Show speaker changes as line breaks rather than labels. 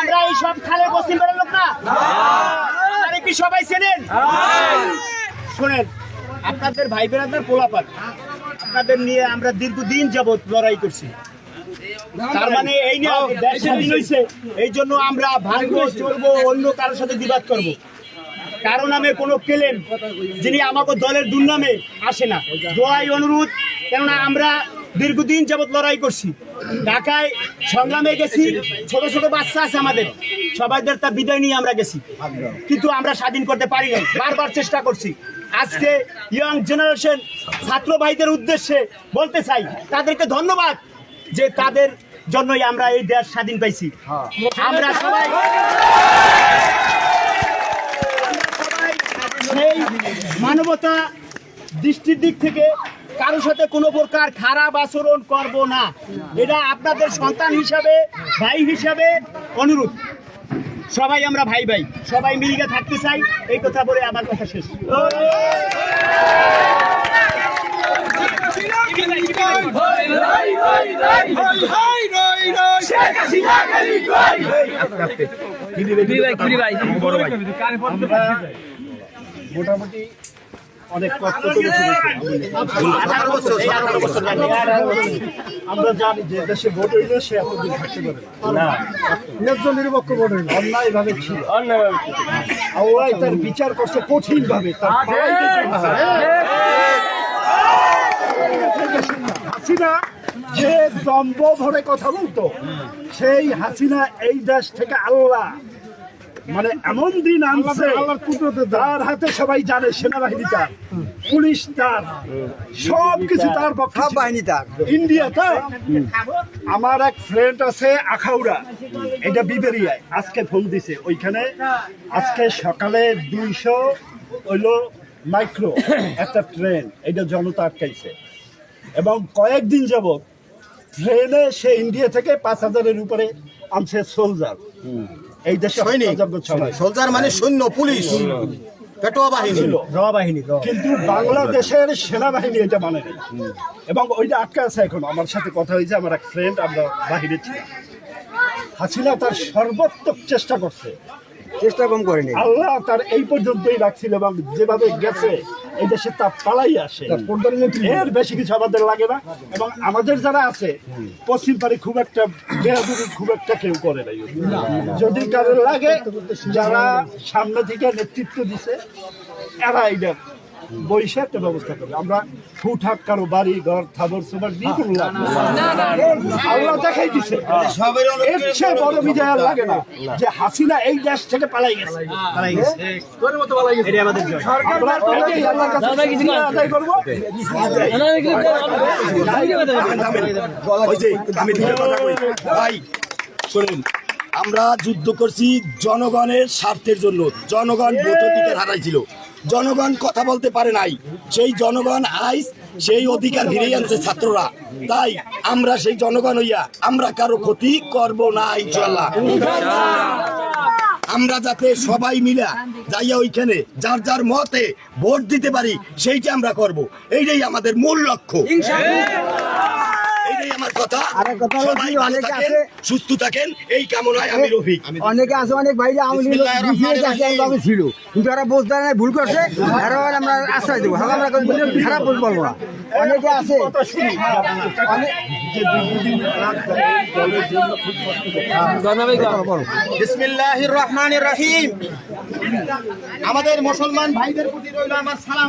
আমরা এই সব খালে লোক না? কি সবাই চেনেন? শোনেন আপনাদের ভাই বেড়াদের পোলাপাত আপনাদের নিয়ে আমরা দীর্ঘদিন যাবত লড়াই করছি। তার মানে এই নিয়ে দেশ স্বাধীন হয়েছে এই জন্য আমরা ভাঙবো চলবো অন্য কারোর সাথে বিবাদ করব। কারও নামে কোনো কেলেম যিনি আমাকে দলের দুর্নামে আসে না। দোয়াই অনুরোধ কেননা আমরা দীর্ঘদিন যাবৎ লড়াই করছি। ঢাকায় সংগ্রামে গেছি, ছোট ছোট বাচ্চা আছে আমাদের। সবাইদের তার বিদায় নিয়ে আমরা গেছি। কিন্তু আমরা স্বাধীন করতে পারি নাই। বারবার চেষ্টা করছি। আজকে ইয়াং জেনারেশন ছাত্র ভাইদের উদ্দেশ্যে বলতে চাই, তাদেরকে ধন্যবাদ যে তাদের জন্যই আমরা এই দেশ স্বাধীন পাইছি। আমরা সবাই সেই মানবতা দৃষ্টির দিক থেকে কারোর সাথে কোনো প্রকার খারাপ আচরণ করব না এটা আপনাদের সন্তান হিসাবে ভাই হিসাবে অনুরোধ সবাই আমরা ভাই ভাই সবাই মিলিয়ে থাকতে চাই এই কথা বলে আমার কথা শেষ মোটামুটি অনেক কষ্ট।
আমরা জানি যে দেশে ভোট হইলে সে এতদিন থাকতে পারে না। ন্যায্য নিরপেক্ষ ভোট হইল অন্যায় ভাবে ছিল। তার বিচার করছে কঠিন। ভাবে। হাসিনা যে দম্ভ ভরে কথা বলতো সেই হাসিনা এই দেশ থেকে আল্লাহ। মানে এমন দিন আনছে তার হাতে সবাই জানে সেনাবাহিনী তার পুলিশ তার। সব কিছু তার পক্ষে
বাহিনী তার।
ইন্ডিয়া তো আমার এক ফ্রেন্ড আছে আখাউড়া এটা বিবেরিয়ায় আজকে ফোন দিছে। ওইখানে আজকে সকালে দুইশো হইল মাইক্রো একটা ট্রেন এটা জনতা আটকাইছে। এবং কয়েকদিন যাবত ট্রেনে সে ইন্ডিয়া থেকে পাঁচ হাজারের উপরে আনছে সোলজার এই দেশে সৈনিক।
সোলজার মানে সৈন্য পুলিশ পেটোয়া বাহিনী
ছিল কিন্তু বাংলাদেশের সেনাবাহিনী এটা মানে এবং ওইটা আটকা আছে এখন আমার সাথে কথা হয়েছে আমার এক ফ্রেন্ড আমরা বাহিরে ছিলাম। হাসিনা তার সর্বোত্তক চেষ্টা করছে।
চেষ্টা কম করেনি
আল্লাহ তার এই পর্যন্তই রাখছিল এবং যেভাবে গেছে এই দেশে তা পালাই আসে। প্রধানমন্ত্রী এর বেশি কিছু আমাদের লাগে না এবং আমাদের যারা আছে পশ্চিম পারে খুব একটা বেহাদুরি খুব একটা কেউ করে নাই যদি কারোর লাগে যারা সামনে থেকে নেতৃত্ব দিছে এরা এইটা বৈশে একটা ব্যবস্থা করবে। আমরা হুঠাক কারও বাড়ি ঘর থাবর সবার দিয়ে কোনো লাভ আল্লাহ দেখাই দিছে। এর চেয়ে বড় বিজয় আর লাগে না যে হাসিনা এই দেশ থেকে পালাই গেছে। আমরা এটাই আল্লাহর কাছে শুকরিয়া আদায় করব।
ওই যে আমি দুটো কথা কই ভাই শুনুন আমরা যুদ্ধ করছি জনগণের স্বার্থের জন্য। জনগণ ভোট অধিকার হারাইছিল। জনগণ কথা বলতে পারে নাই। সেই জনগণ আইস, সেই অধিকার ফিরিয়ে আনছে ছাত্ররা। তাই আমরা সেই জনগণ হইয়া আমরা কারও ক্ষতি করব না ইনশাল্লাহ আমরা যাতে সবাই মিলা যাইয়া ওইখানে যার যার মতে ভোট দিতে পারি, সেইটা আমরা করব। এইটাই আমাদের মূল লক্ষ্য। আমার কথা।
কথা অনেকে আছে-
সুস্থ থাকেন এই কামনায় আমি রফিক।
অনেকে আছে অনেক বাইরে আওয়ামী লীগ বিসিএস আছে একভাবে ছিল। কিন্তু ওরা বুঝতে নাই ভুল করছে। আর আমরা আশ্রয় দেবো। হ্যাঁ আমরা খারাপ বলব না। অনেকে আছে অনেক
বিসমিল্লাহির রহমানির রহিম। আমাদের মুসলমান ভাইদের প্রতি রইল আমার সালাম।